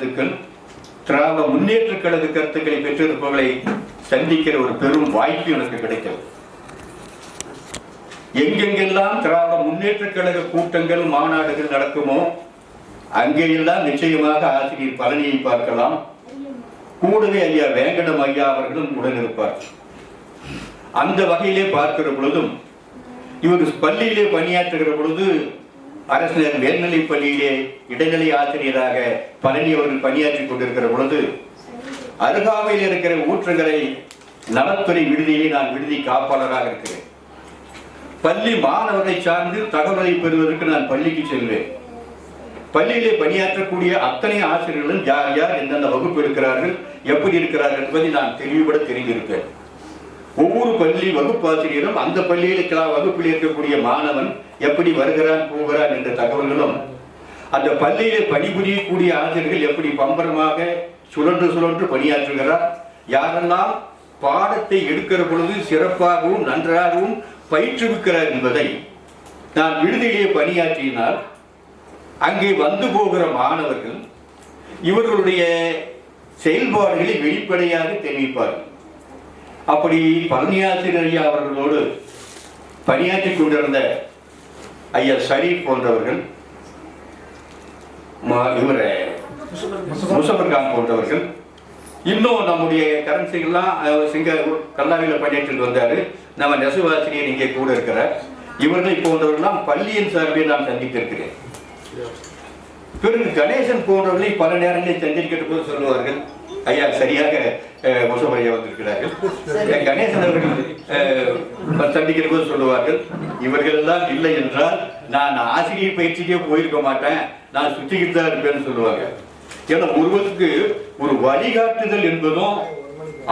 கருத்துக்கள் திராவ முன்னேற்ற கழக கருத்துக்களை பெற்றிருப்பவர்களை சந்திக்கிற ஒரு பெரும் வாய்ப்பு எனக்கு கிடைக்கிறது. எங்கெங்கெல்லாம் திராவிட முன்னேற்ற கழக கூட்டங்கள் மாநாடுகள் நடக்குமோ அங்கேயெல்லாம் நிச்சயமாக ஆசிரியர் பழனியை பார்க்கலாம். கூடவே ஐயா வேங்கடம் ஐயா அவர்களும் உடன் இருப்பார். அந்த வகையிலே பார்க்கிற பொழுதும் இவர் பள்ளியிலே பணியாற்றுகிற பொழுது அரசினர் மேல்நிலைப் பள்ளியிலே இடைநிலை ஆசிரியராக பழனி அவர்கள் பணியாற்றிக் கொண்டிருக்கிற பொழுது அருகாமையில் இருக்கிற ஊற்றுகளை நலத்துறை விடுதியிலே நான் விடுதி காப்பாளராக இருக்கிறேன். பள்ளி மாணவரை சார்ந்து தகவலை பெறுவதற்கு நான் பள்ளிக்கு செல்வேன். பள்ளியிலே பணியாற்றக்கூடிய அத்தனை ஆசிரியர்களும் யார் யார் எந்தெந்த வகுப்பு இருக்கிறார்கள் எப்படி இருக்கிறார்கள் என்பதை நான் தெளிவுபட தெரிந்திருப்பேன். ஒவ்வொரு பள்ளி வகுப்பாசிரியரும் அந்த பள்ளியில் வகுப்பில் இருக்கக்கூடிய மாணவன் எப்படி வருகிறான் போகிறான் என்ற தகவல்களும் அந்த பள்ளியிலே பணிபுரியக்கூடிய ஆசிரியர்கள் எப்படி பம்பரமாக சுழன்று சுழன்று பணியாற்றுகிறார் யாரெல்லாம் பாடத்தை எடுக்கிற பொழுது சிறப்பாகவும் நன்றாகவும் பயிற்றுவிக்கிறார் என்பதை நான் விடுதியிலே பணியாற்றினால் அங்கே வந்து போகிற மாணவர்கள் இவர்களுடைய செயல்பாடுகளை வெளிப்படையாக தெரிவிப்பார்கள். அப்படி பழனியாசிரியர் ஐயா அவர்களோடு பணியாற்றி கொண்டிருந்த ஐயா ஷரீப் போன்றவர்கள் ம- இவர போன்றவர்கள் இன்னும் நம்முடைய கரன்சிகள்லாம் சிங்க கல்லாவியில் பணியாற்றிட்டு வந்தார். நம்ம நெசவாசிரியர் இங்கே கூட இருக்கிறார். இவர்களை போன்றவர்கள்லாம் பள்ளியின் சார்பில் நான் சந்தித்திருக்கிறேன். பிறகு கணேசன் போன்றவர்களை பல நேரங்களில் சந்திக்கிற போது சொல்லுவார்கள் ஐயா சரியாக முசபர் ஐயா வந்திருக்கிறார்கள். கணேசன் அவர்கள் சந்திக்கிற போது சொல்லுவார்கள் இவர்கள் எல்லாம் இல்லை என்றால் நான் ஆசிரியர் பயிற்சிக்கே போயிருக்க மாட்டேன் நான் சுத்திக்கிட்டு தான் இருப்பேன்னு சொல்லுவாங்க. ஏன்னா ஒருவருக்கு ஒரு வழிகாட்டுதல் என்பதும்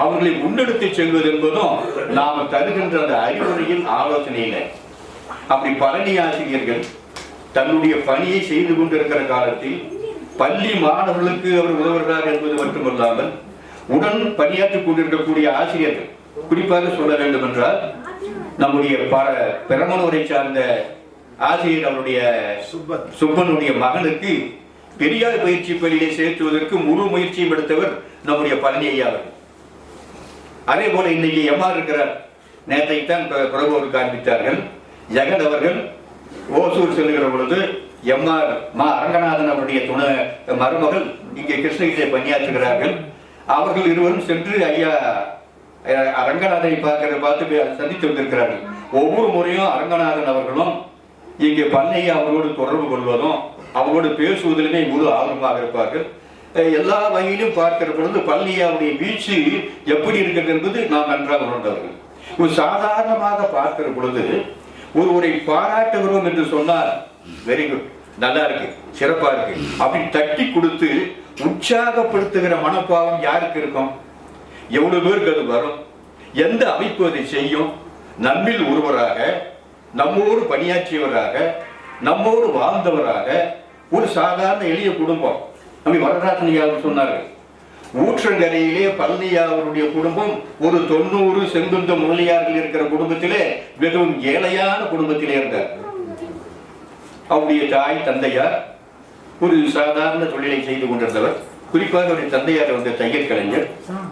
அவர்களை முன்னெடுத்து செல்வது என்பதும் நாம தருகின்ற அந்த அறிவுரையில் ஆலோசனையில அப்படி பழனி ஆசிரியர்கள் தன்னுடைய பணியை செய்து கொண்டிருக்கிற காலத்தில் பள்ளி மாணவர்களுக்கு அவர் உதவுகிறார் என்பது மட்டுமல்லாமல் உடன் பணியாற்றிக் கொண்டிருக்கக்கூடிய ஆசிரியர்கள் குறிப்பாக சொல்ல வேண்டும் என்றால் நம்முடைய ப பெரம்பலூரை சார்ந்த ஆசிரியர் அவருடைய சுப்பனுடைய மகனுக்கு பெரியார் பயிற்சி பள்ளியிலே சேர்த்துவதற்கு முழு முயற்சியும் எடுத்தவர் நம்முடைய பழனி ஐயா அதே போல இன்னைக்கு எம்ஆர் இருக்கிறார். நேற்றைத்தான் பிர- பிரபுவுக்கு காண்பித்தார்கள். ஜெகன் அவர்கள் ஓசூர் செல்லுகிற பொழுது எம்ஆர் மா அரங்கநாதன் அவருடைய துணை மருமகள் இங்கே கிருஷ்ணகிரியை பணியாற்றுகிறார்கள். அவர்கள் இருவரும் சென்று ஐயா அரங்கநாதனை பார்க்கிற பார்த்து சந்தித்து வந்திருக்கிறார்கள். ஒவ்வொரு முறையும் அரங்கநாதன் அவர்களும் இங்கே பண்ணையை அவர்களோடு தொடர்பு கொள்வதும் அவர்களோடு பேசுவதிலுமே முழு ஆர்வமாக இருப்பார்கள். எல்லா வகையிலும் பார்க்கிற பொழுது பள்ளியாவுடைய வீழ்ச்சி எப்படி இருக்கிறது என்பது நாம் நன்றாக உணர்ந்தவர்கள். ஒரு சாதாரணமாக பார்க்கிற பொழுது ஒருவரை பாராட்டுகிறோம் என்று சொன்னால் வெரி குட் நல்லா இருக்கு. சிறப்பா இருக்கு. அப்படி தட்டி கொடுத்து உற்சாகப்படுத்துகிற மனப்பாவம் யாருக்கு இருக்கும்? எவ்வளவு பேருக்கு அது வரும்? எந்த அமைப்பு அதை செய்யும்? நம்மில் ஒருவராக நம்மோடு பணியாற்றியவராக நம்மோடு வாழ்ந்தவராக ஒரு சாதாரண எளிய குடும்பம். நம்ம வரராஜன் சொன்னார்கள் ஊற்றங்கரையிலே பழனியா அவருடைய குடும்பம் ஒரு தொண்ணூறு செங்குந்த முதலியார்கள் இருக்கிற குடும்பத்திலே மிகவும் ஏழையான குடும்பத்திலே இருந்தார் அவருடைய தாய் தந்தையார் ஒரு சாதாரண தொழிலை செய்து கொண்டிருந்தவர். குறிப்பாக அவருடைய தந்தையார் வந்த தையல் கலைஞர்.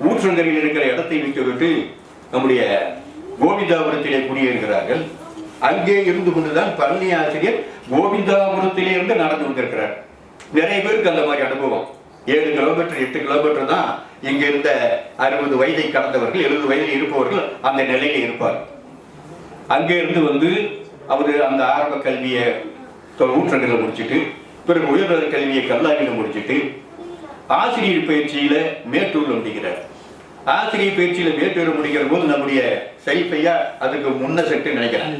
ஊற்றங்கரையில் இருக்கிற இடத்தை விட்டுவிட்டு நம்முடைய கோவிந்தாபுரத்திலே குடியேறுகிறார்கள். அங்கே இருந்து கொண்டுதான் பழனி ஆசிரியர் கோவிந்தாபுரத்திலே இருந்து நடந்து வந்திருக்கிறார் நிறைய பேருக்கு அந்த மாதிரி அனுபவம். ஏழு கிலோமீட்டர் எட்டு கிலோமீட்டர் தான் இங்க இருந்த அறுபது வயதை கடந்தவர்கள் எழுபது வயதில் இருப்பவர்கள் அந்த நிலையில இருப்பார். அங்கே இருந்து வந்து அவர் அந்த ஆரம்ப கல்வியை ஊற்றங்களை முடிச்சிட்டு பிறகு உயர்தர கல்வியை கல்லாவியில் முடிச்சிட்டு ஆசிரியர் பயிற்சியில மேட்டூர்ல முடிக்கிறார். ஆசிரியர் பயிற்சியில மேட்டூர்ல முடிக்கிற போது நம்முடைய சரிப்பையா அதுக்கு முன்ன செட்டு நினைக்கிறேன்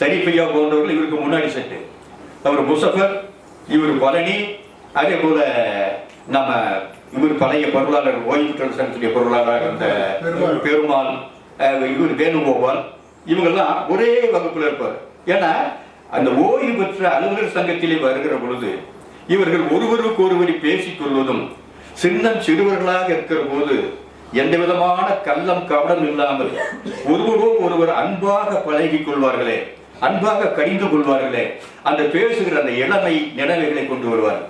சரிப்பையா போன்றவர்கள் இவருக்கு முன்னாடி செட்டு. அவர் முசஃபர் இவர் பழனி அதே போல நம்ம இவர் பழைய பொருளாளர் ஓய்வு சங்கத்துடைய பொருளாளர் அந்த பெருமாள். இவர் வேணுகோபால் இவங்கெல்லாம் ஒரே வகுப்புல இருப்பார். ஏன்னா அந்த ஓய்வு பெற்ற அலுவலர் சங்கத்திலே வருகிற பொழுது இவர்கள் ஒருவருக்கு ஒருவர் பேசிக் கொள்வதும் சின்னம் சிறுவர்களாக இருக்கிற போது எந்த விதமான கள்ளம் கவனம் இல்லாமல் ஒருவரோடு ஒருவர் அன்பாக பழகிக் கொள்வார்களே அன்பாக கடிந்து கொள்வார்களே அந்த பேசுகிற அந்த இளமை நினைவுகளை கொண்டு வருவார்.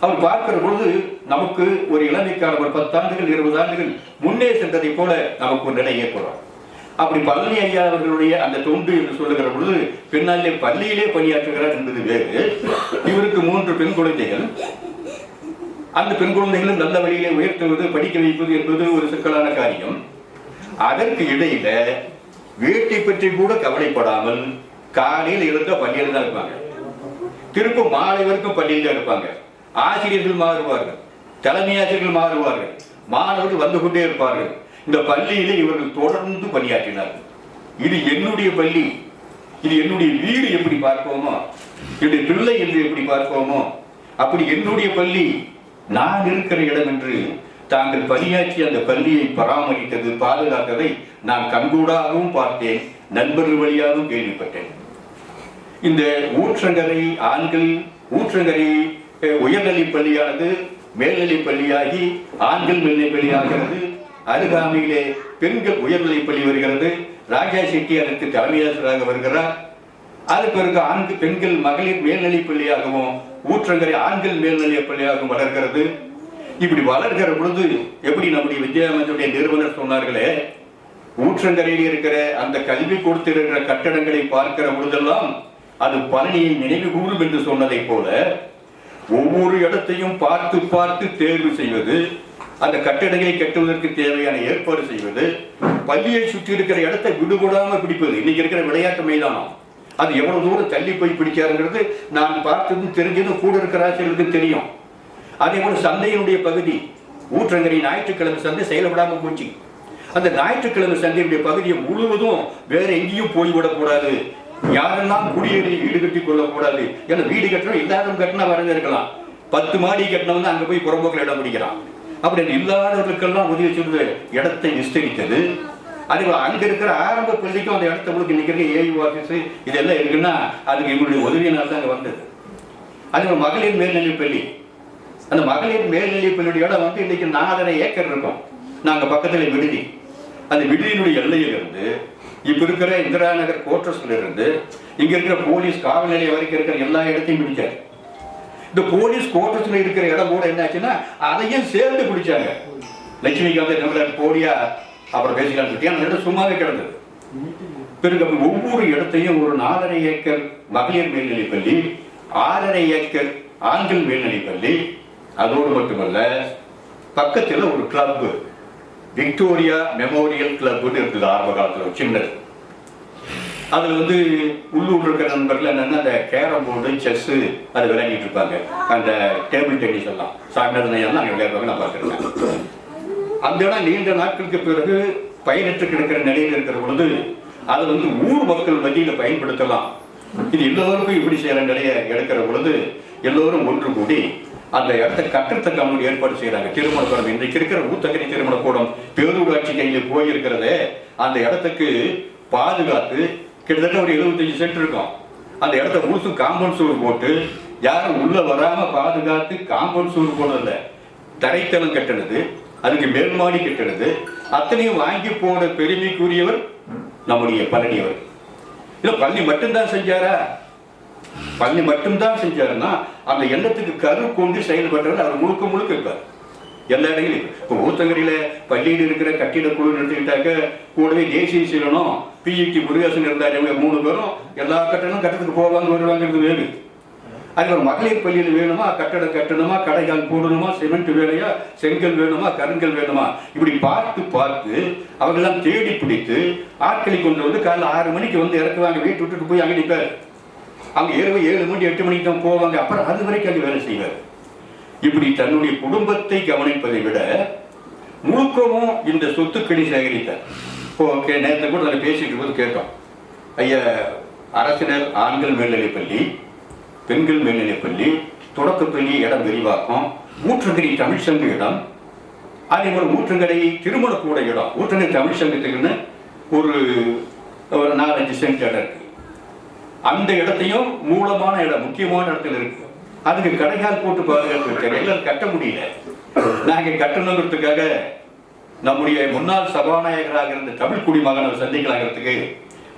அவர் பார்க்கிற பொழுது நமக்கு ஒரு இளமைக்கான ஒரு பத்தாண்டுகள் இருபது ஆண்டுகள் முன்னே சென்றதை போல நமக்கு ஒரு நிலை ஏற்படும். அப்படி பழனி ஐயா அவர்களுடைய அந்த தொண்டு என்று சொல்லுகிற பொழுது பின்னாலே பள்ளியிலே பணியாற்றுகிறார் என்பது வேறு. இவருக்கு மூன்று பெண் குழந்தைகள். அந்த பெண் குழந்தைகளும் நல்ல வழியிலே உயர்த்துவது படிக்க வைப்பது என்பது ஒரு சிக்கலான காரியம். அதற்கு இடையில வீட்டை பற்றி கூட கவலைப்படாமல் காலையில் எழுந்த பள்ளியில் தான் இருப்பாங்க. திரும்ப மாலை வரைக்கும் பள்ளியில் தான் இருப்பாங்க. ஆசிரியர்கள் மாறுவார்கள். தலைமை ஆசிரியர்கள் மாறுவார்கள். மாணவர்கள் வந்து கொண்டே இருப்பார்கள். இந்த பள்ளியிலே இவர்கள் தொடர்ந்து பணியாற்றினார்கள். இது என்னுடைய பள்ளி. இது என்னுடைய வீடு எப்படி பார்ப்போமோ? என்னுடைய பிள்ளை என்று எப்படி பார்ப்போமோ? அப்படி என்னுடைய பள்ளி. நான் இருக்கிற இடம் என்று தாங்கள் பணியாற்றி அந்த பள்ளியை பராமரித்தது பாதுகாத்ததை நான் கண்கூடாகவும் பார்த்தேன். நண்பர்கள் வழியாகவும் கேள்விப்பட்டேன். இந்த ஊற்றங்கரை ஆண்கள் ஊற்றங்கரை உயர்நிலை உயர்நிலைப் பள்ளியானது மேல்நிலைப் பள்ளியாகி ஆண்கள் மேல்நிலைப் பள்ளியாகிறது. அருகாமையிலே பெண்கள் உயர்நிலைப் பள்ளி வருகிறது. ராஜா செட்டி அதற்கு தலைமையாசிரியராக வருகிறார். அது பிறகு ஆண்கு பெண்கள் மகளிர் மேல்நிலைப் பள்ளியாகவும் ஊற்றங்கரை ஆண்கள் மேல்நிலைப் பள்ளியாகவும் வளர்கிறது. இப்படி வளர்கிற பொழுது எப்படி நம்முடைய வித்யாமந்தியுடைய நிறுவனர் சொன்னார்களே ஊற்றங்கரையில் இருக்கிற அந்த கல்வி கொடுத்திருக்கிற கட்டடங்களை பார்க்கிற பொழுதெல்லாம் அது பழனியை நினைவு கூறும் என்று சொன்னதைப் போல ஒவ்வொரு இடத்தையும் பார்த்து பார்த்து தேர்வு செய்வது அந்த கட்டடங்களை கட்டுவதற்கு தேவையான ஏற்பாடு செய்வது பள்ளியை சுற்றி இருக்கிற இடத்தை விடுபடாம பிடிப்பது. இன்னைக்கு இருக்கிற விளையாட்டு மைதானம். அது எவ்வளவு தூரம் தள்ளி போய் பிடிக்காருங்கிறது நான் பார்த்ததும் தெரிஞ்சதும் கூட இருக்கிற ஆசிரியர்களுக்கு தெரியும். அதே போல சந்தையினுடைய பகுதி ஊற்றங்கரை ஞாயிற்றுக்கிழமை சந்தை செயல்படாம போச்சு. அந்த ஞாயிற்றுக்கிழமை சந்தையுடைய பகுதியை முழுவதும் வேற எங்கேயும் போய்விடக்கூடாது. யாரெல்லாம் குடியேறி வீடு கட்டி கொள்ளக்கூடாது ஏன்னா வீடு கட்டணும் எல்லாரும் கட்டினா வரவே இருக்கலாம் பத்து மாடி கட்டினவங்க அங்க போய் புறம்போக்கில் இடம் பிடிக்கிறான். அப்படி இல்லாதவர்களுக்கெல்லாம் உதவி செய்து இடத்தை விஸ்தரித்தது அதே போல அங்க இருக்கிற ஆரம்ப பள்ளிக்கும் அந்த இடத்த உங்களுக்கு இன்னைக்கு ஏஐ ஏயு ஆஃபீஸ் இதெல்லாம் இருக்குன்னா அதுக்கு எங்களுடைய உதவியினால் தான் அங்க வந்தது. அதே போல மகளிர் மேல்நிலை பள்ளி. அந்த மகளிர் மேல்நிலைப் பள்ளியுடைய இடம் வந்து இன்னைக்கு நாலரை ஏக்கர் இருக்கும். நாங்க பக்கத்துல விடுதி. அந்த விடுதியினுடைய எல்லையில இருந்து இப்ப இருக்கிற இந்திரா நகர் கோட்ரஸ்ல இருந்து இங்க இருக்கிற போலீஸ் காவல் நிலையம் வரைக்கும் இருக்கிற எல்லா இடத்தையும் பிடிச்சாரு. இந்த போலீஸ் கோட்டத்தில் இருக்கிற இடம் கூட என்னாச்சுன்னா அதையும் சேர்ந்து பிடிச்சாங்க. லட்சுமிகாந்த் நம்மள போலியா அப்புறம் பேசிக்கலாம் சொல்லி அந்த இடம் சும்மாவே கிடந்தது. பிறகு ஒவ்வொரு இடத்தையும் ஒரு நாலரை ஏக்கர் மகளிர் மேல்நிலைப் பள்ளி ஆறரை ஏக்கர் ஆண்கள் மேல்நிலைப் பள்ளி அதோடு மட்டுமல்ல பக்கத்தில் ஒரு கிளப் விக்டோரியா மெமோரியல் கிளப்னு இருந்தது ஆரம்ப காலத்தில் ஒரு சின்னது. அதில் வந்து உள்ளூர் இருக்கிற நண்பர்கள் என்னென்னா அந்த கேரம் போர்டு செஸ் அது விளையாடிட்டு இருப்பாங்க. அந்த டேபிள் டென்னிஸ் எல்லாம். சாயந்தரம் எல்லாம் அங்கே விளையாடுவாங்க நான் பார்த்துருக்கேன். அந்த இடம் நீண்ட நாட்களுக்கு பிறகு பயனற்று கிடக்கிற நிலையில் இருக்கிற பொழுது அதை வந்து ஊர் மக்கள் வகையில் பயன்படுத்தலாம். இது எல்லோருக்கும் இப்படி செய்கிற நிலையை எடுக்கிற பொழுது எல்லோரும் ஒன்று கூடி அந்த இடத்த கட்டத்துக்கு அவங்க ஏற்பாடு செய்கிறாங்க திருமண கூடம் இன்றைக்கு இருக்கிற ஊத்தக்கரை திருமண கூடம் பேரூராட்சி கையில் போயிருக்கிறதே அந்த இடத்துக்கு பாதுகாத்து கிட்டத்தட்ட ஒரு 75 சென்ட் இருக்கும். அந்த இடத்த முழுசும் காம்பவுண்ட் சுவர் போட்டு யாரும் உள்ள வராம பாதுகாத்து காம்பவுண்ட் சுவர் போடல தரைத்தளம் கட்டினது அதுக்கு மேல்மாடி கட்டினது அத்தனையும் வாங்கி போன பெருமைக்குரியவர் நம்முடைய பழனியவர் இல்லை பள்ளி மட்டும்தான் செஞ்சாரா? பள்ளி மட்டும்தான் செஞ்சாருன்னா அந்த எண்ணத்துக்கு கரு கொண்டு செயல்பட்டவர் அவர் முழுக்க முழுக்க இருப்பார். எல்லா இடங்களிலும். இப்போ ஊத்தங்கரையில் பள்ளியில் இருக்கிற கட்டிட குழு எடுத்துக்கிட்டாக்க கூடவே தேசிய சீலனும் பிஇடி முருகேசன் இருந்தார். இவங்க மூணு பேரும் எல்லா கட்டணம் கட்டத்துக்கு போவாங்க வருவாங்கிறது வேறு. அது ஒரு மகளிர் பள்ளியில் வேணுமா? கட்டடம் கட்டணுமா? கடைகால் போடணுமா? சிமெண்ட் வேலையா? செங்கல் வேணுமா? கருங்கல் வேணுமா? இப்படி பார்த்து பார்த்து அவங்கெல்லாம் தேடி பிடித்து ஆட்களை கொண்டு வந்து காலைல ஆறு மணிக்கு வந்து இறக்குவாங்க. வீட்டு விட்டுட்டு போய் அங்கே நிற்பார் அவங்க இரவு ஏழு மணி எட்டு மணிக்கு தான் போவாங்க. அப்புறம் அது வரைக்கும் அங்கே வேலை செய்வார். இப்படி தன்னுடைய குடும்பத்தை கவனிப்பதை விட முழுக்கவும் இந்த சொத்துக்களை சேகரித்தார். இப்போ கே- கூட அதில் பேசிட்டு போது கேட்டோம். ஐயா அரசினர் ஆண்கள் மேல்நிலைப் பள்ளி பெண்கள் மேல்நிலைப் பள்ளி தொடக்கப்பள்ளி இடம் விரிவாக்கம் ஊற்றங்கரை தமிழ் சங்க இடம் அதே போல் ஊற்றங்கரை திருமணக்கூட இடம் ஊற்றங்கரை தமிழ் சங்கத்துக்குன்னு ஒரு ஒரு நாலஞ்சு சென்ட் இடம் இருக்கு. அந்த இடத்தையும் மூலமான இடம் முக்கியமான இடத்துல இருக்கு. அதுக்கு கடைகால் போட்டு பாதுகாத்து வச்சாரு கட்ட முடியல. நாங்கள் கட்டணுங்கிறதுக்காக நம்முடைய முன்னாள் சபாநாயகராக இருந்த தமிழ் குடிமகனை சந்திக்கலாங்கிறதுக்கு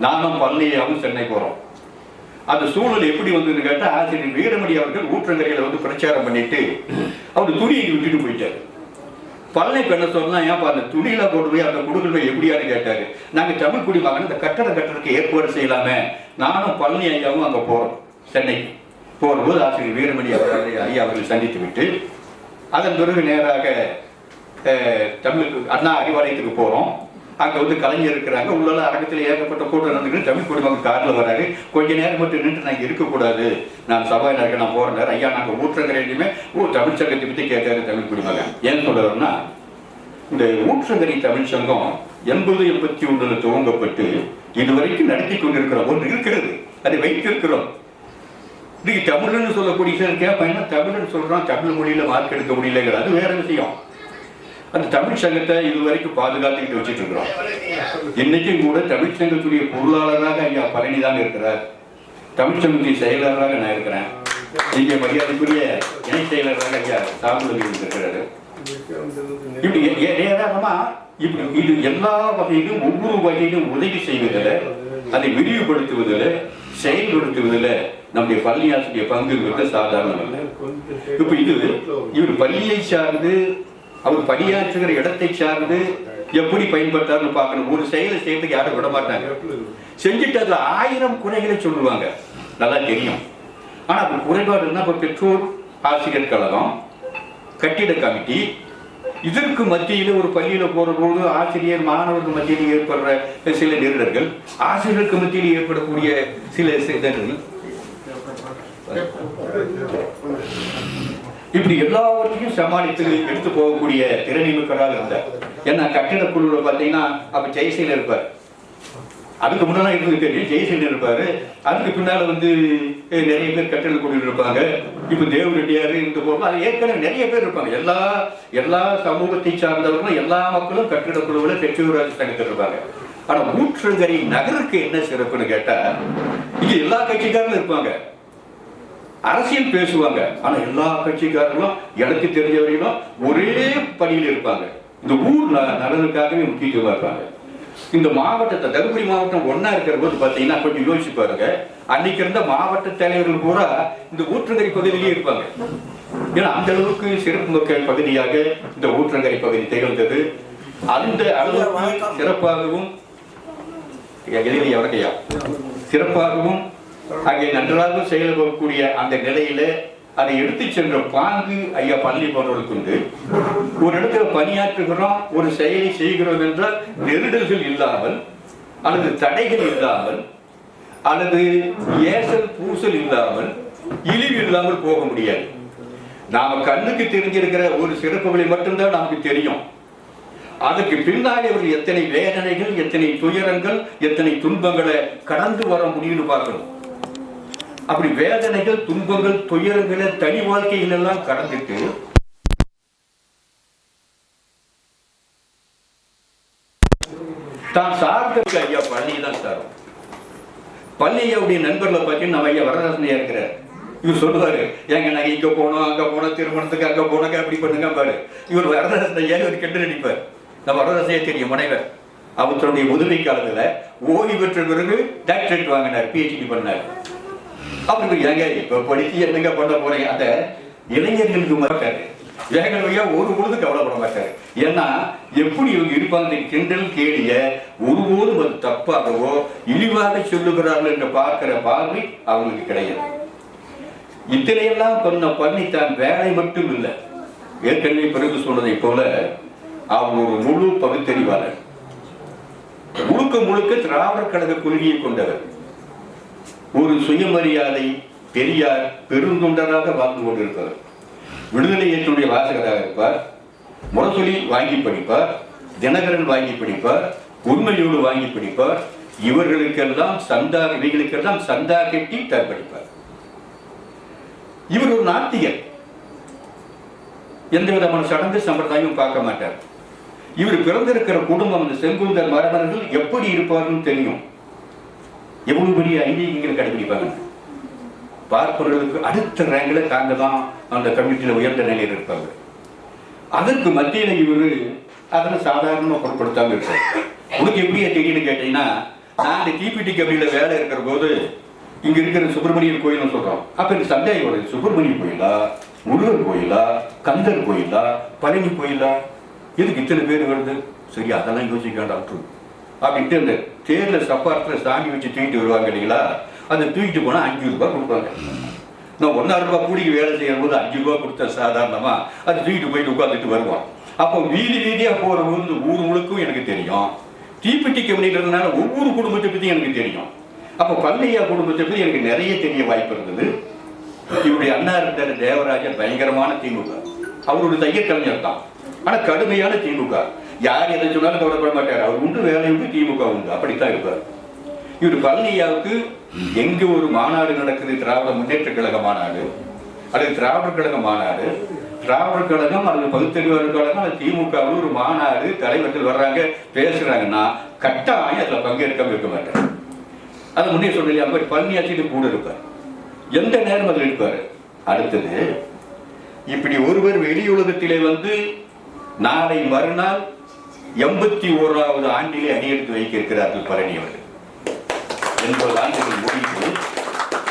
நானும் பழனியாவும் சென்னை போகிறோம் அந்த சூழல் எப்படி வந்ததுன்னு கேட்டால் ஆசிரியர் வீரமணி அவர்கள் ஊற்றங்கரையில் வந்து பிரச்சாரம் பண்ணிட்டு அவர் துணியை விட்டுட்டு போயிட்டார். பழனி பெண்ண சொன்னா ஏன்பா அந்த துணியில கொண்டு போய் அந்த குடுக்கல் எப்படியான்னு கேட்டாரு. நாங்க தமிழ் குடிமகன் இந்த கட்டட கட்டடத்துக்கு ஏற்பாடு செய்யலாமே. நானும் பழனி ஐயாவும் அங்க போறோம் சென்னைக்கு. போகும்போது ஆசிரியர் வீரமணி அவர்களை ஐயா அவர்கள் சந்தித்து விட்டு அதன் பிறகு நேராக தமிழுக்கு தமிழ் அண்ணா அறிவாலயத்துக்கு போகிறோம் அங்கே வந்து கலைஞர் இருக்கிறாங்க. உள்ள அரங்கத்தில் ஏகப்பட்ட கூட்டம் நடந்துக்கிட்டு தமிழ் குடிமகன் காரில் வராரு. கொஞ்ச நேரம் மட்டும் நின்று நாங்கள் இருக்கக்கூடாது. நான் சபாநாயகர் நான் போகிறேன் ஐயா நாங்கள் ஊற்றங்கரையிலுமே ஓ தமிழ் சங்கத்தை பற்றி கேட்டாரு தமிழ் குடிமகன். ஏன் சொல்றோம்னா இந்த ஊற்றங்கரை தமிழ் சங்கம் எண்பது எண்பத்தி ஒன்றுல துவங்கப்பட்டு இதுவரைக்கும் நடத்தி கொண்டிருக்கிறோம் ஒன்று இருக்கிறது. அதை வைத்திருக்கிறோம். இன்னைக்கு தமிழ்னு சொல்லக்கூடிய விஷயம் கேட்பேன் தமிழ்னு சொல்றான் தமிழ் மொழியில மார்க் எடுக்க முடியலங்கிற அது வேற விஷயம். அந்த தமிழ் சங்கத்தை இதுவரைக்கும் பாதுகாத்துக்கிட்டு வச்சுட்டு இருக்கிறோம். இன்னைக்கும் கூட தமிழ் சங்கத்துடைய பொருளாளராக ஐயா பழனி தான் இருக்கிறார். தமிழ் சங்கத்தின் செயலாளராக நான் இருக்கிறேன். இங்கே மரியாதைக்குரிய இணை செயலராக ஐயா சாகுபதி இருக்கிறாரு. இப்படி ஏராளமா இப்படி இது எல்லா வகையிலும் ஒவ்வொரு வகையிலும் உதவி செய்வதில் அதை விரிவுபடுத்துவதில் செயல்படுத்துவதில் நம்முடைய பள்ளி ஆசிரியர் பங்கு இருக்கிறது சாதாரணம் இல்லை இப்ப இது இவர் பள்ளியை சார்ந்து அவர் பணியாற்றுகிற இடத்தை சார்ந்து எப்படி பயன்படுத்தாருன்னு பார்க்கணும். ஒரு செயலை செய்யறதுக்கு யாரும் விட மாட்டாங்க. செஞ்சுட்டு அதுல ஆயிரம் குறைகளை சொல்லுவாங்க. நல்லா தெரியும். ஆனா அது குறைபாடு இப்போ பெற்றோர் ஆசிரியர் கழகம் கட்டிட கமிட்டி இதற்கு மத்தியில் ஒரு பள்ளியில் போகிறபோது ஆசிரியர் மாணவர்கள் மத்தியில் ஏற்படுற சில நெருடர்கள் ஆசிரியருக்கு மத்தியில் ஏற்படக்கூடிய சில சிதறல் இப்படி எல்லாவற்றையும் சமாளித்து எடுத்து போகக்கூடிய திறனிமிக்கராக இருந்தார். ஏன்னா கட்டிடக்குழுவில் பார்த்தீங்கன்னா அப்போ ஜெயசீலன் இருப்பார். அதுக்கு முன்னாடி இருந்தது தெரியும் ஜெயசீலன் இருப்பாரு. அதுக்கு பின்னால வந்து நிறைய பேர் கட்டளை கொண்டு இருப்பாங்க. இப்ப தேவ ரெட்டியாரு இந்த போகும். அது ஏற்கனவே நிறைய பேர் இருப்பாங்க. எல்லா எல்லா சமூகத்தை சார்ந்தவர்களும் எல்லா மக்களும் கட்டிட குழுவில் பெற்றோராஜ் சங்கத்தில் இருப்பாங்க. ஆனா ஊற்றங்கரை நகருக்கு என்ன சிறப்புன்னு கேட்டா இங்க எல்லா கட்சிக்காரங்களும் இருப்பாங்க. அரசியல் பேசுவாங்க. ஆனா எல்லா கட்சிக்காரர்களும் எனக்கு தெரிஞ்சவரையிலும் ஒரே பணியில் இருப்பாங்க. இந்த ஊர் ந- நலனுக்காகவே முக்கியத்துவமா இருப்பாங்க. இந்த மாவட்டத்தை தருமபுரி மாவட்டம் ஒன்னா இருக்கிற போது பாத்தீங்கன்னா கொஞ்சம் யோசிச்சு பாருங்க. அன்னைக்கு இருந்த மாவட்ட தலைவர்கள் பூரா இந்த ஊற்றுங்கரை பகுதியிலேயே இருப்பாங்க. ஏன்னா அந்த அளவுக்கு சிறப்பு மிக்க பகுதியாக இந்த ஊற்றங்கரை பகுதி திகழ்ந்தது. அந்த அளவுக்கு சிறப்பாகவும் சிறப்பாகவும் அங்கே நன்றாக செயல்படக்கூடிய அந்த நிலையில அதை எடுத்து சென்ற பாங்கு ஐயா பள்ளி போன்றவர்களுக்கு உண்டு. ஒரு இடத்துல பணியாற்றுகிறோம் ஒரு செயலை செய்கிறோம் என்றால் நெருடல்கள் இல்லாமல் அல்லது தடைகள் இல்லாமல் அல்லது ஏசல் பூசல் இல்லாமல் இழிவு இல்லாமல் போக முடியாது. நாம கண்ணுக்கு தெரிஞ்சிருக்கிற ஒரு சிறப்புகளை மட்டும்தான் நமக்கு தெரியும். அதற்கு பின்னாடி அவர்கள் எத்தனை வேதனைகள் எத்தனை துயரங்கள் எத்தனை துன்பங்களை கடந்து வர முடியும்னு பார்க்கணும். அப்படி வேதனைகள் துன்பங்கள் துயரங்களை தனி வாழ்க்கைகள் எல்லாம் கடந்துட்டு தான் சார்ந்த ஐயா பள்ளி தான் சார் பள்ளியுடைய நண்பர்களை பற்றி நம்ம ஐயா வரதாசனையா இருக்கிறார். இவர் சொல்லுவாரு ஏங்க நாங்க இங்க போனோம் அங்க போனோம் திருமணத்துக்கு அங்க போனோங்க அப்படி பண்ணுங்க பாரு. இவர் வரதாசன் ஐயா இவர் கெட்டு நடிப்பார் நம்ம வரதாசையா தெரியும் முனைவர். அவர் தன்னுடைய முதுமை காலத்துல ஓய்வு பெற்ற பிறகு டாக்டரேட் வாங்கினார் பிஹெச்டி பண்ணார். அப்படி ஏங்க இப்ப படிச்சு என்னங்க பண்ண போறீங்க? அந்த இளைஞர்களுக்கு மாட்டாரு வேகவையா ஒரு பொழுது கவலைப்பட மாட்டாரு ஏன்னா எப்படி இவங்க இருப்பாங்க கிண்டல் கேளிய ஒருபோதும் அது தப்பாகவோ இழிவாக சொல்லுகிறார்கள் என்று பார்க்கிற பார்வை அவங்களுக்கு கிடையாது. இத்தனையெல்லாம் பண்ண பண்ணி தான் வேலை மட்டும் இல்லை. ஏற்கனவே பிறகு சொன்னதை போல அவர் ஒரு முழு பகுத்தறிவாளர். முழுக்க முழுக்க திராவிட கழக கொள்கையை கொண்டவர். ஒரு சுயமரியாதை பெரியார் பெருந்தொண்டராக வாழ்ந்து கொண்டிருப்பார் விடுதலை இயக்கத்துடைய வாசகராக இருப்பார். முரசொலி வாங்கி படிப்பார். தினகரன் வாங்கி படிப்பார். உண்மையோடு வாங்கி படிப்பார். இவர்களுக்கெல்லாம் சந்தா இவைகளுக்கெல்லாம் சந்தா கட்டி தற்படிப்பார் இவர் ஒரு நாத்திகர். எந்த விதமான சடங்கு சம்பிரதாயம் பார்க்க மாட்டார். இவர் பிறந்திருக்கிற குடும்பம் அந்த செங்குந்தர் மரபர்கள் எப்படி இருப்பார்னு தெரியும். எவ்வளவு பெரிய ஐதீகங்கள் கடைபிடிப்பாங்க பார்ப்பவர்களுக்கு அடுத்த ரேங்கில் தாங்க தான் அந்த கமிட்டியில் உயர்ந்த நிலையில் இருப்பாங்க. அதற்கு மத்தியில் இவர் அதனை சாதாரணமாக பொருட்படுத்தாமல் இருப்பார். உனக்கு எப்படி தெரியும்னு கேட்டீங்கன்னா நான் இந்த டிபிடி கமிட்டியில் வேலை இருக்கிற போது இங்கே இருக்கிற சுப்பிரமணியர் கோயில்னு சொல்கிறோம் அப்போ இந்த சந்தேகம் வருது. சுப்பிரமணிய கோயிலா? முருகர் கோயிலா? கந்தர் கோயிலா? பழனி கோயிலா? எதுக்கு இத்தனை பேர் வருது? சரி அதெல்லாம் யோசிக்க வேண்டாம் அப்படின்ட்டு அந்த தேர்ல சப்பாரத்தில் சாமி வச்சு தூக்கிட்டு வருவாங்க இல்லைங்களா? அதை தூக்கிட்டு போனால் அஞ்சு ரூபாய் கொடுப்பாங்க. நான் ஒன்னாறு ரூபாய் கூடிக்கு வேலை செய்யும் போது அஞ்சு ரூபாய் கொடுத்த சாதாரணமா அதை தூக்கிட்டு போயிட்டு உட்காந்துட்டு வருவோம் அப்போ வீதி வீதியாக போற போது ஊர் முழுக்கும் எனக்கு தெரியும். தீப்பெட்டி கம்பெனிங்கிறதுனால ஒவ்வொரு குடும்பத்தை பற்றி எனக்கு தெரியும். அப்போ பல்லையா குடும்பத்தை பற்றி எனக்கு நிறைய தெரிய வாய்ப்பு இருந்தது. இவருடைய அண்ணா இருந்தார் தேவராஜன் பயங்கரமான திமுக. அவருடைய தையல் கலைஞர் தான். ஆனால் கடுமையான திமுக. யார் எதை சொன்னாலும் கவலைப்பட மாட்டார். அவர் உண்டு வேலை உண்டு திமுக உண்டு. அப்படித்தான் இருப்பார். இவர் பழனியாவுக்கு எங்க ஒரு மாநாடு நடக்குது? திராவிட முன்னேற்ற கழக மாநாடு. அல்லது திராவிடர் கழக மாநாடு. திராவிடர் கழகம் அல்லது பகுத்தறிவாளர் கழகம் அல்லது திமுகவில் ஒரு மாநாடு தலைவர்கள் வர்றாங்க பேசுறாங்கன்னா கட்டாயம் அதுல பங்கேற்காம இருக்க மாட்டார். அதை முன்னே சொல்லலையா மாதிரி பழனியாச்சிட்டு கூட இருப்பார். எந்த நேரம் அதில் இருப்பார்? அடுத்தது இப்படி ஒருவர் வெளி உலகத்திலே வந்து நாளை மறுநாள் எண்பத்தி ஓராவது ஆண்டிலே அடியெடுத்து வைக்க இருக்கிறார்கள் பழனி அவர்கள். எண்பது ஆண்டுகள் முடித்து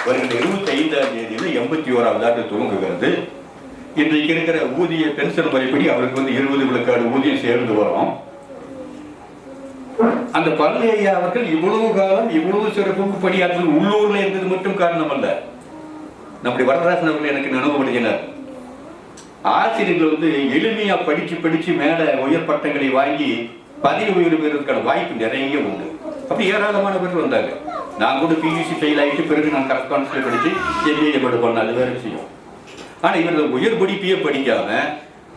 வருகிற இருபத்தி ஐந்தாம் தேதியில எண்பத்தி ஓராவது ஆண்டு துவங்குகிறது. இன்றைக்கு இருக்கிற ஊதிய பென்ஷன் முறைப்படி அவருக்கு வந்து இருபது விழுக்காடு ஊதியம் சேர்ந்து வரும். அந்த பழனி ஐயா அவர்கள் இவ்வளவு காலம் இவ்வளவு சிறப்புக்கு பணியாற்றல் உள்ளூர்ல இருந்தது மட்டும் காரணம் அல்ல நம்முடைய வரதராசன் அவர்கள் எனக்கு நினைவுபடுத்தினார். ஆசிரியர்கள் வந்து எளிமையா படிச்சு படிச்சு மேல உயர் பட்டங்களை வாங்கி பதவி உயர்வு பெறுவதற்கான வாய்ப்பு நிறைய உண்டு. அப்படி ஏராளமான பேர் வந்தாங்க. நான் கூட பியூசி ஃபெயில் ஆகிட்டு பிறகு நான் கரஸ்பான்ஸ்ல படிச்சு எம்பிஏ படு பண்ண அது வேற விஷயம். ஆனா இவர்கள் உயர் படிப்பையே படிக்காம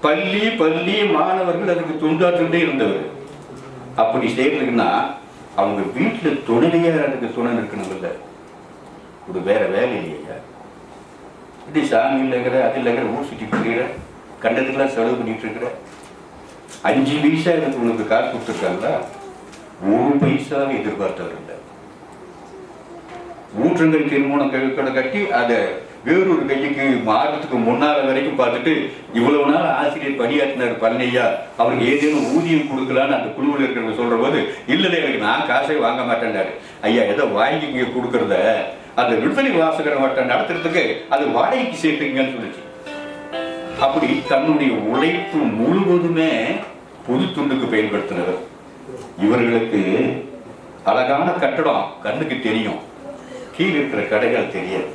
பள்ளி பள்ளி மாணவர்கள் அதுக்கு துண்டாற்றுண்டே இருந்தவர். அப்படி செய்யறதுக்குன்னா அவங்க வீட்டில் துணையா அதுக்கு துணை இருக்கணும் இல்லை. ஒரு வேற வேலை இல்லையா? இப்படி சாமி இல்லைங்கிற அது இல்லைங்கிற ஊர் சுற்றிட்டு இருக்கிற கண்டதுக்கெல்லாம் செலவு பண்ணிட்டு இருக்கிற அஞ்சு பைசா எனக்கு உனக்கு காசு கொடுத்துருக்காங்களா? ஒரு பைசாவை எதிர்பார்த்தவர் இல்லை. ஊற்றங்கள் திருமணம் கடை கட்டி அதை வேறொரு கைக்கு மாறத்துக்கு முன்னால வரைக்கும் பார்த்துட்டு இவ்வளவு நாள் ஆசிரியர் பணியாற்றினார் பழனியா அவருக்கு ஏதேனும் ஊதியம் கொடுக்கலான்னு அந்த குழுவில் இருக்கிறவங்க சொல்ற போது இல்லை எனக்கு நான் காசை வாங்க மாட்டேன்டாரு. ஐயா ஏதோ வாங்கி இங்க கொடுக்கறத அந்த விடுதலை வாசகர மட்டம் நடத்துறதுக்கு அது வாடகைக்கு சேர்த்துங்கன்னு சொல்லிச்சு. அப்படி தன்னுடைய உழைப்பு முழுவதுமே பொது துண்டுக்கு பயன்படுத்தினவர். இவர்களுக்கு அழகான கட்டடம் கண்ணுக்கு தெரியும். கீழே இருக்கிற கடைகள் தெரியாது.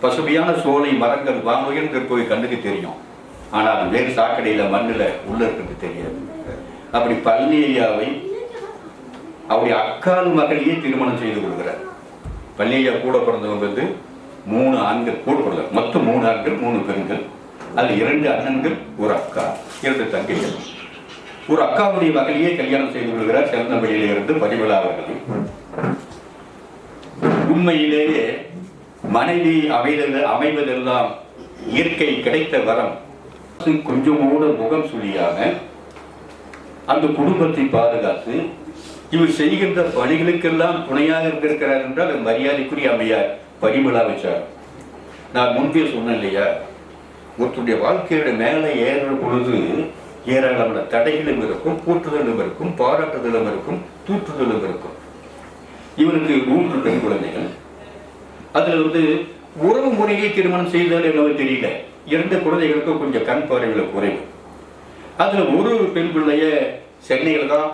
பசுமையான சோலை மரங்கள் வாங்குயர்ந்து போய் கண்ணுக்கு தெரியும். ஆனால் அது வேறு சாக்கடையில மண்ணுல உள்ள இருக்கிறது தெரியாது. அப்படி பழனி ஐயாவை அவருடைய அக்கால் மகளையே திருமணம் செய்து கொள்கிறார். பழனி கூட பிறந்தவங்க வந்து மூணு ஆண்கள் கூட பிறந்தவர். மொத்தம் மூணு ஆண்கள் மூணு பெண்கள். அது இரண்டு அண்ணன்கள் ஒரு அக்கா இரண்டு தங்கைகள். ஒரு அக்காவுடைய மகளையே கல்யாணம் செய்து கொள்கிறார் சிறந்தபடியிலே இருந்து பரிமளா உண்மையிலேயே மனைவி அமைதல் அமைவதெல்லாம் இயற்கை கிடைத்த வரம். கொஞ்சம் முகம் சுழியாம அந்த குடும்பத்தை பாதுகாத்து இவர் செய்கின்ற பணிகளுக்கெல்லாம் துணையாக இருந்திருக்கிறார் என்றால் மரியாதைக்குரிய அம்மையார் பரிமளா வச்சார் நான் முன்பே சொன்னேன் இல்லையா ஒருத்தருடைய வாழ்க்கையோட மேலே ஏறுற பொழுது ஏராளமான தடைகளும் இருக்கும் கூட்டுதலும் இருக்கும் பாராட்டுதலும் இருக்கும் தூற்றுதலும் இருக்கும். இவருக்கு மூன்று பெண் குழந்தைகள். அதுல வந்து உறவு முறையை திருமணம் செய்தால் என்னவோ தெரியல. இரண்டு குழந்தைகளுக்கும் கொஞ்சம் கண் பார்வையில் குறைவு. அதுல ஒரு பெண் பிள்ளைய சென்னையில் தான்